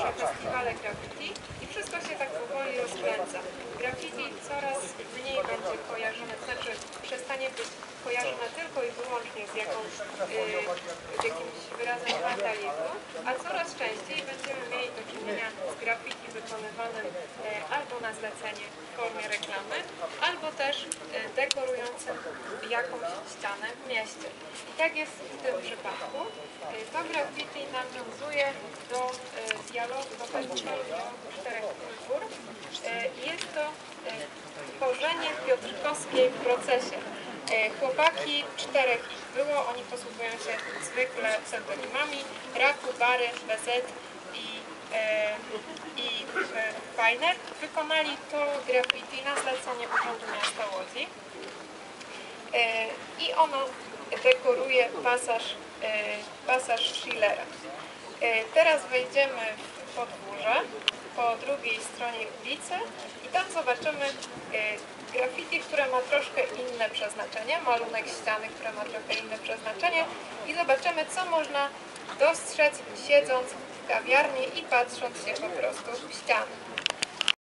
się festiwale graffiti i wszystko się tak powoli rozkręca. Graffiti coraz mniej będzie kojarzone, znaczy przestanie być kojarzone tylko i wyłącznie z, jakąś, y, z jakimś wyrazem wandalizmu, a coraz częściej będziemy mieli do czynienia z graffiti wykonywanym e, albo na zlecenie w formie reklamy, albo też jakąś ścianę w mieście. I tak jest w tym przypadku. To graffiti nawiązuje do e, dialogu, do festiwalu dialogu czterech kultur. E, Jest to tworzenie piotrkowskiej w procesie. Chłopaki, czterech ich było, oni posługują się zwykle pseudonimami Raku, Bary, BZ i, i Fajner. Wykonali to graffiti na zlecenie Urzędu Miasta Łodzi. E, I ono dekoruje pasaż, e, pasaż Schillera. E, Teraz wejdziemy w podwórze po drugiej stronie ulicy i tam zobaczymy graffiti, które ma troszkę inne przeznaczenie, malunek ściany, które ma trochę inne przeznaczenie i zobaczymy, co można dostrzec siedząc w kawiarni i patrząc się po prostu w ściany.